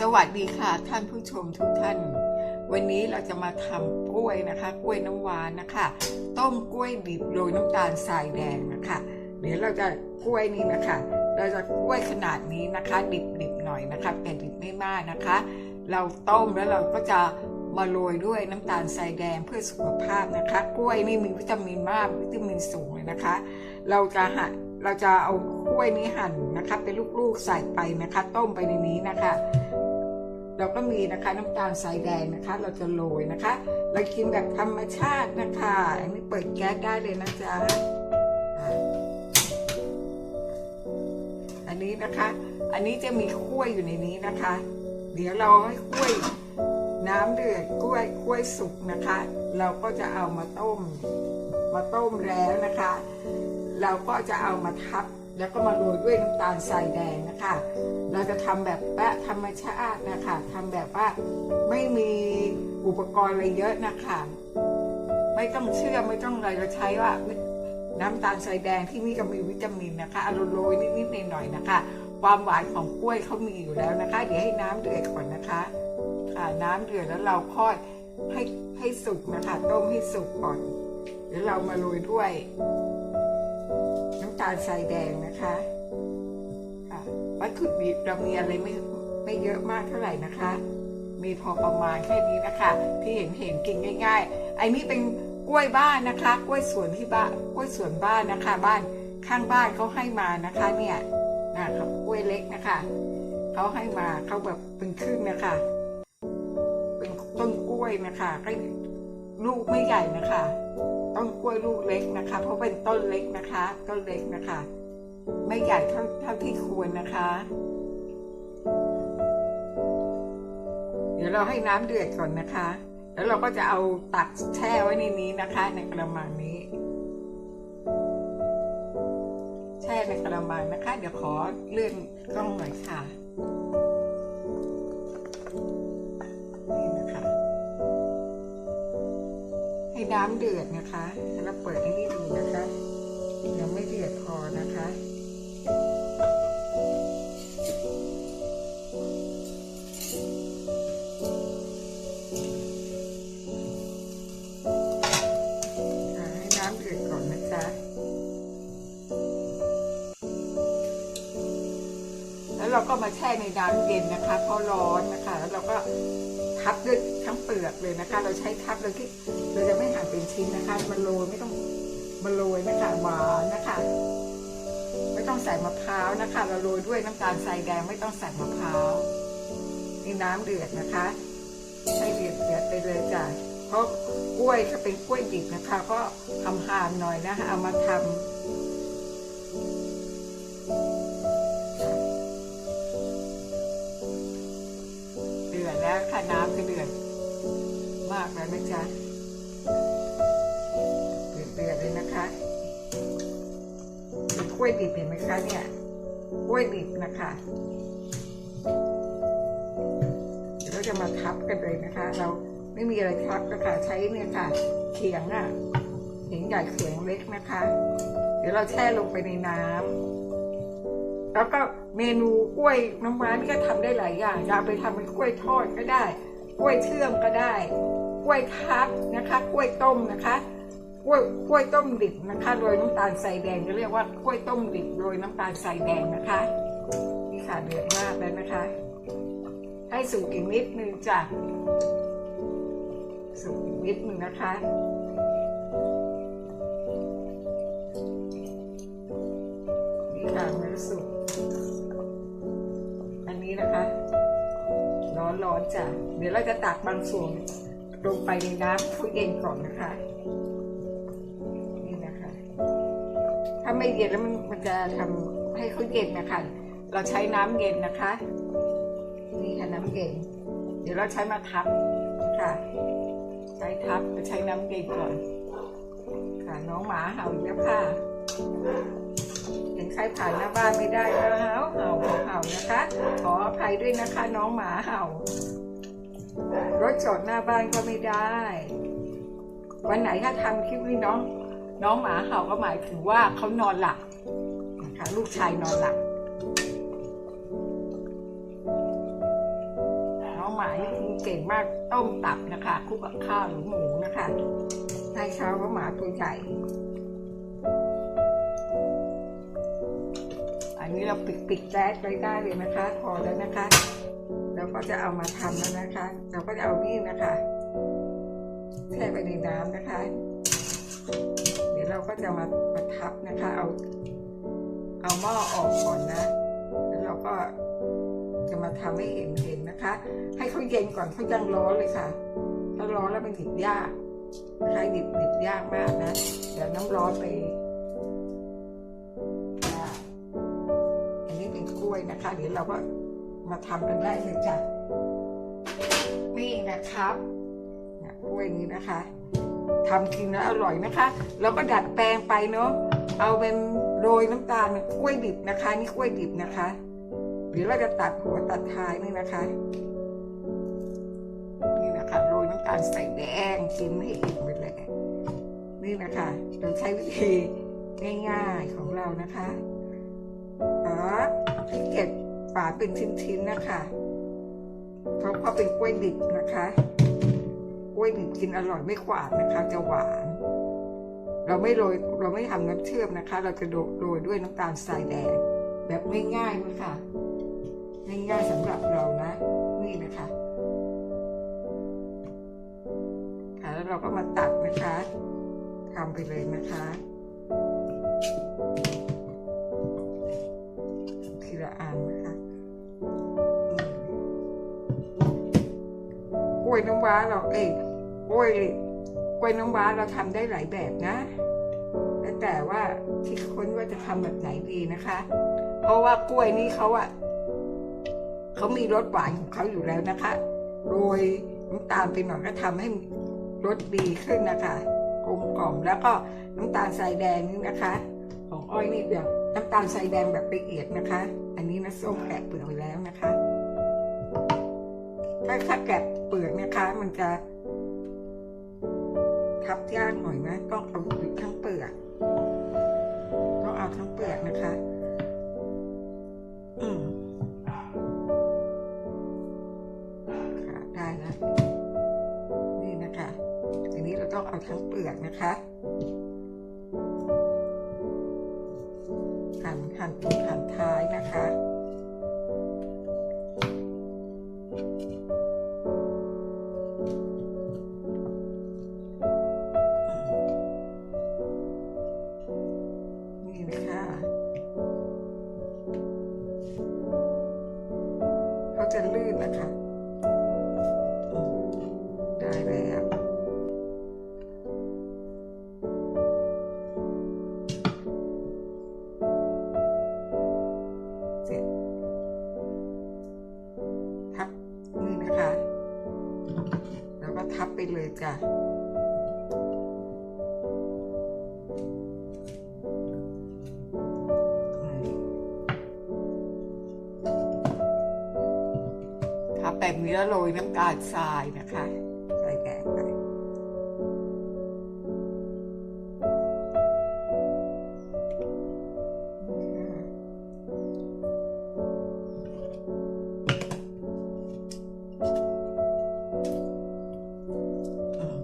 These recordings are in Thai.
สวัสดีค่ะท่านผู้ชมทุกท่าน วันนี้เราจะมาทำกล้วยนะคะ กล้วยน้ำว้านะคะ ต้มกล้วยดิบโรยน้ำตาลทรายแดงนะคะ เดี๋ยวเราจะกล้วยนี้นะคะ เราจะกล้วยขนาดนี้นะคะ ดิบๆหน่อยนะคะ แต่ดิบไม่มากนะคะ เราต้มแล้วเราก็จะมาโรยด้วยน้ำตาลทรายแดงเพื่อสุขภาพนะคะ กล้วยนี่มีวิตามินมากวิตามินสูงเลยนะคะ เราจะหั่นเราจะเอากล้วยนี้หั่นนะคะ เป็นลูกๆใส่ไปนะคะ ต้มไปในนี้นะคะ เราก็มีนะคะน้ำตาลทรายแดงนะคะ เราจะโรยนะคะ เรากินแบบธรรมชาตินะคะ อันนี้เปิดแก๊สได้เลยนะจ๊ะอะอันนี้นะคะ อันนี้จะมีกล้วยอยู่ในนี้นะคะ เดี๋ยวเราให้กล้วยน้ำเดือดกล้วยกล้วยสุกนะคะ เราก็จะเอามาต้ม มาต้มแล้วนะคะ เราก็จะเอามาทับ แล้วก็มาโรยด้วยน้ำตาลทรายแดงนะคะ เราจะทำแบบแปะธรรมชาตินะคะทำแบบว่าไม่มีอุปกรณ์อะไรเยอะนะคะ ไม่ต้องเชื่อไม่ต้องอะไรเราใช้ว่าน้ำตาลทรายแดงที่นี่ก็มีวิตามินนะคะเอาโรยนิดๆหน่อยๆนะคะ ความหวานของกล้วยเขามีอยู่แล้วนะคะ เดี๋ยวให้น้ำเดือดก่อนนะคะค่ะน้ำเดือดแล้วเราค่อยให้ให้สุกนะคะ ต้มให้สุกก่อน เดี๋ยวเรามาโรยด้วยาลทรายแดงนะคะค่ะวัตถุดิบเรามีอะไรไม่ไม่เยอะมากเท่าไหร่นะคะ มีพอประมาณแค่นี้นะคะ ที่เห็นเห็นกินง่าย ๆ ไอ้นี่เป็นกล้วยบ้านนะคะ กล้วยสวนที่บ้านกล้วยสวนบ้านนะคะ บ้านข้างบ้านเขาให้มานะคะเนี่ยนะครับกล้วยเล็กนะคะเขาให้มาเขาแบบเป็นครึ่งนะคะ เป็นต้นกล้วยนะคะก็ลูกไม่ใหญ่นะคะ ต้นกล้วยลูกเล็กนะคะ เพราะเป็นต้นเล็ก นะคะต้นเล็กนะคะ ไม่ใหญ่เท่าเท่าที่ควรนะคะ เดี๋ยวเราให้น้ำเดือดก่อนนะคะ แล้วเราก็จะเอาตักแช่ไว้ในนี้นะคะ ในกระมังนี้ แช่ในกระมังนะคะ เดี๋ยวขอเลื่อนกล้องหน่อยค่ะนี่นะคะให้น้ำเดือดนะคะ แล้วเปิดให้นี่ดูนะ นะคะ ให้น้ำเดือดก่อนนะจ๊ะ แล้วเราก็มาแช่ในน้ำเย็นนะคะ เพราะร้อนนะคะ แล้วเราก็ทับด้วยทั้งเปลือกเลยนะคะ เราใช้ทับเลยที่เราจะไม่หั่นเป็นชิ้นนะคะ มันโรยไม่ต้องมันโรยนะคะหวานนะคะ ต้องใส่มะพร้าวนะคะ เราโรยด้วยน้ำตาลทรายแดงไม่ต้องใส่มะพร้าวนี่น้ำเดือดนะคะ ให้เดือดเดือดไปเลยจ้ะเพราะกล้วยถ้าเป็นกล้วยดิบนะคะ ก็ทำหามหน่อยนะคะเอามาทำเดือดแล้วค่ะน้ำก็เดือดมากแล้วนะจ๊ะเดือดเดือดเลยนะคะ กล้วยดิบเห็นไหมคะเนี่ยกล้วยดิบนะคะเดี๋ยวเราจะมาทับกันเลยนะคะ เราไม่มีอะไรทับก็ค่ะใช้เนี่ยค่ะเขียงอะเขียงใหญ่เขียงเล็กนะคะ เดี๋ยวเราแช่ลงไปในน้ำแล้วก็เมนูกล้วยน้ำว้านี่ก็ทำได้หลายอย่างจะเอาไปทำเป็นกล้วยทอดก็ได้ กล้วยเชื่อมก็ได้ กล้วยทับนะคะ กล้วยต้มนะคะ ล้วยกล้วยต้มดิบนะคะโรยน้ำตาลใส่แดงก็เรียกว่ากล้วยต้มดิบโรยน้ำตาลใส่แดงนะคะนี่ค่ะเดือดมากแล้วนะคะ ให้สุกอีกนิดนึงจ้ะสุกอีกนิดนึงนะคะนี่ค่ะมันสุกอันนี้นะคะร้อนๆจ้ะเดี๋ยวเราจะตักบางส่วนลงไปในน้ำเขาเย็นก่อนนะคะ ถ้าไม่เย็นแล้วมันมันจะทำให้เขาเย็นนะคะเราใช้น้ำเย็นนะคะ นี่ค่ะน้ำเย็น เดี๋ยวเราใช้มาทับค่ะ ใช้ทับไปใช้น้ำเย็นก่อน ค่ะน้องหมาเห่าอีกแล้วค่ะเห็นใครผ่านหน้าบ้านไม่ได้นะเห่าเห่าเห่านะคะ ขออภัยด้วยนะคะ น้องหมาเห่ารถจอดหน้าบ้านก็ไม่ได้ วันไหนถ้าทำคลิปนี้น้อง น้องหมาเห่าก็หมายถึงว่าเขานอนหลับนะคะลูกชายนอนหลับน้องหมานี่คงเก่งมากต้มตับนะคะคลุกกับข้าวหรือหมูนะคะให้เช้าว่าหมาตัวใหญ่อันนี้เราปิดปิดแก๊สไว้ได้เลยนะคะ พอแล้วนะคะ เราก็จะเอามาทำแล้วนะคะ เราก็จะเอานี่นะคะแช่ไปในน้ำนะคะ จะมามาทับนะคะ เอาเอาหม้อออกก่อนนะ แล้วเราก็จะมาทำให้เห็นเห็นนะคะ ให้เขาเย็นก่อนเขายังร้อนเลยค่ะ ถ้าร้อนแล้วมันหยิบยากนะคะหยิบหยิบยากมากนะเดี๋ยวน้ำร้อนไปอันนี้เป็นกล้วยนะคะเดี๋ยวเราก็มาทำกันได้เลยจ้ะนี่นะครับกล้วยนี้นะคะ ทำกินแล้วอร่อยนะคะแล้วก็ดัดแปลงไปเนาะเอาเป็นโรยน้ำตาลกล้วยดิบนะคะ นี่กล้วยดิบนะคะเดี๋ยวเราจะตัดหัวตัดท้ายนี่นะคะนี่นะคะโรยน้ำตาลใส่แดงกินให้อิ่มไปเลยนี่นะคะเราใช้วิธีง่ายๆของเรานะคะตัดที่เก็บฝาเป็นชิ้นๆนะคะเพราะเพราะเป็นกล้วยดิบนะคะ กล้วยกินอร่อยไม่ขวาดนะคะ จะหวาน เราไม่โรยเราไม่ทำน้ำเชื่อมนะคะ เราจะโรยด้วยน้ำตาลทรายแดง แบบง่ายๆนะคะง่ายๆสำหรับเรานะ นี่นะคะค่ะแล้วเราก็มาตัดนะคะทำไปเลยนะคะทีละอันนะคะกล้วยน้ำว้าเราเอ้ยก ล้วยกล้วยน้ำว้าเราทำได้หลายแบบนะแล้วแต่ว่าที่ค้นว่าจะทำแบบไหนดีนะคะ เพราะว่ากล้วยนี้เขาอะเขามีรสหวานของเขาอยู่แล้วนะคะโรยน้ำตาลไปหน่อยก็ทำให้รสดีขึ้นนะคะกลมกล่อมแล้วก็น้ำตาลทรายแดงนี่นะคะ ของอ้อยนี่แบบน้ำตาลทรายแดงแบบละเอียดนะคะ อันนี้นะส้มแกะเปลือกไปแล้วนะคะถ้าถ้าแกะเปลือกนะคะ มันจะ ทับยากหน่อยนะต้องเอาทั้งเปลือกต้องเอาทั้งเปลือกนะคะ อืมค่ะได้แล้วนี่นะคะทีนี้เราต้องเอาทั้งเปลือกนะคะหั่นหั่น แบบนี้แล้วโรยน้ำตาลทรายนะคะใส่แกงไป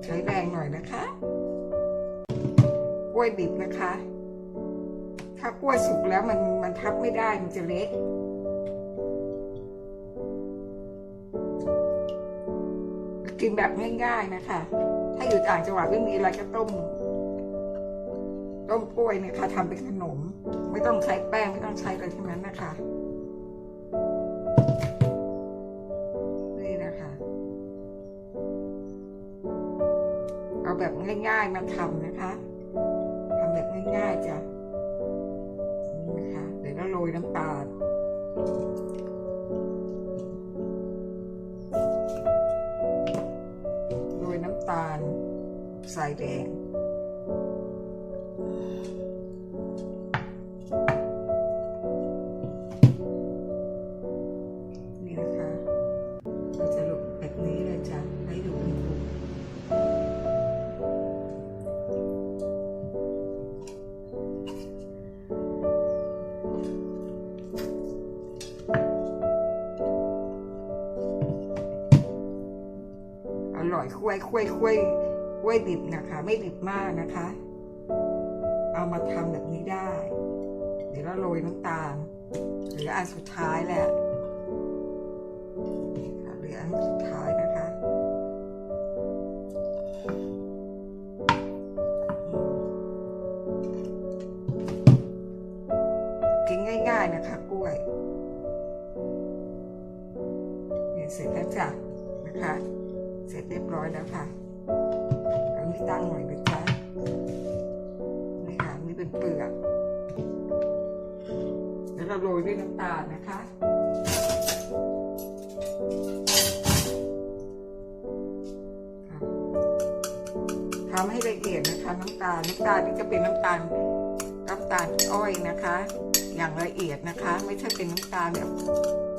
ใช้แรงหน่อยนะคะกล้วยดิบนะคะ ถ้ากล้วยสุกแล้วมันมันทับไม่ได้มันจะเละ กินแบบง่ายๆนะคะ ถ้าอยู่ต่างจังหวัดไม่มีอะไรก็ต้ม ต้มกล้วยเนี่ยค่ะทำเป็นขนม ไม่ต้องใช้แป้งไม่ต้องใช้อะไรทั้งนั้นนะคะนี่นะคะ เอาแบบง่ายๆมาทำนะคะทำแบบง่ายๆจ้ะนี่นะคะ เดี๋ยวก็โรยน้ำตาล สายแดง นี่นะคะ เราจะลงแบบนี้เลยจ้ะ ให้ดูเป็นกลุ่มนอยคุ้ยคุ้ยคุ้ย คุ้ยดิบนะคะ ไม่ดิบมากนะคะ เอามาทำแบบนี้ได้ เดี๋ยวเราโรยน้ำตาลเหลืออันสุดท้ายแหละ ยวเราโรยด้วยน้ำตาลนะคะ ทำให้ละเอียดนะคะน้ำตาล น้ำตาลนี่จะเป็นน้ำตาลน้ำตาลอ้อยนะคะ อย่างละเอียดนะคะ ไม่ใช่เป็นน้ำตาลแบบ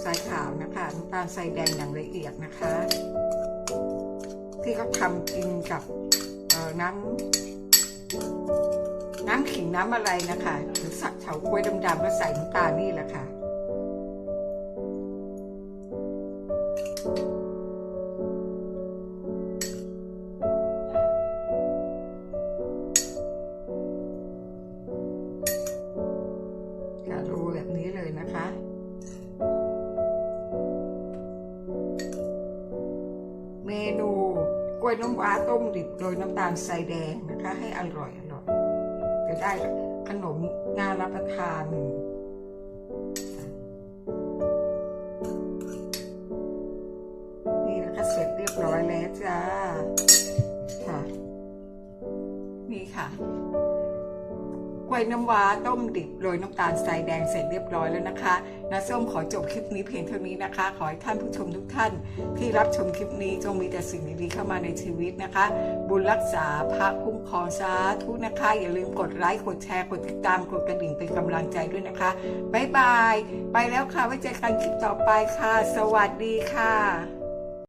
ทรายขาวนะคะน้ำตาลทรายแดงอย่างละเอียดนะคะ ที่เขาทำกินกับน้ำ น้ำขิงน้ำอะไรนะคะหรือสักเฉาก้วยดำๆแล้วใส่น้ำตาลนี่แหละค่ะค่ะโรยแบบนี้เลยนะคะเมนูกล้วยน้ำว้าต้มดิบโดยน้ำตาลทรายแดงนะคะ ให้อร่อย จะได้ขนมน่ารับประทานนี่ ล้วยน้ำว้าต้มดิบโรยน้ำตาลทรายแดงเสร็จเรียบร้อยแล้วนะคะน้าส้มขอจบคลิปนี้เพียงเท่านี้นะคะ ขอให้ท่านผู้ชมทุกท่าน ที่รับชมคลิปนี้จงมีแต่สิ่งดีๆเข้ามาในชีวิตนะคะ บุญรักษาพระคุ้มครองสาธุนะคะ อย่าลืมกดไลค์กดแชร์กดติดตามกดกระดิ่งเป็นกำลังใจด้วยนะคะบ๊ายบาย ไปแล้วค่ะไว้เจอกันคลิปต่อไปค่ะ สวัสดีค่ะ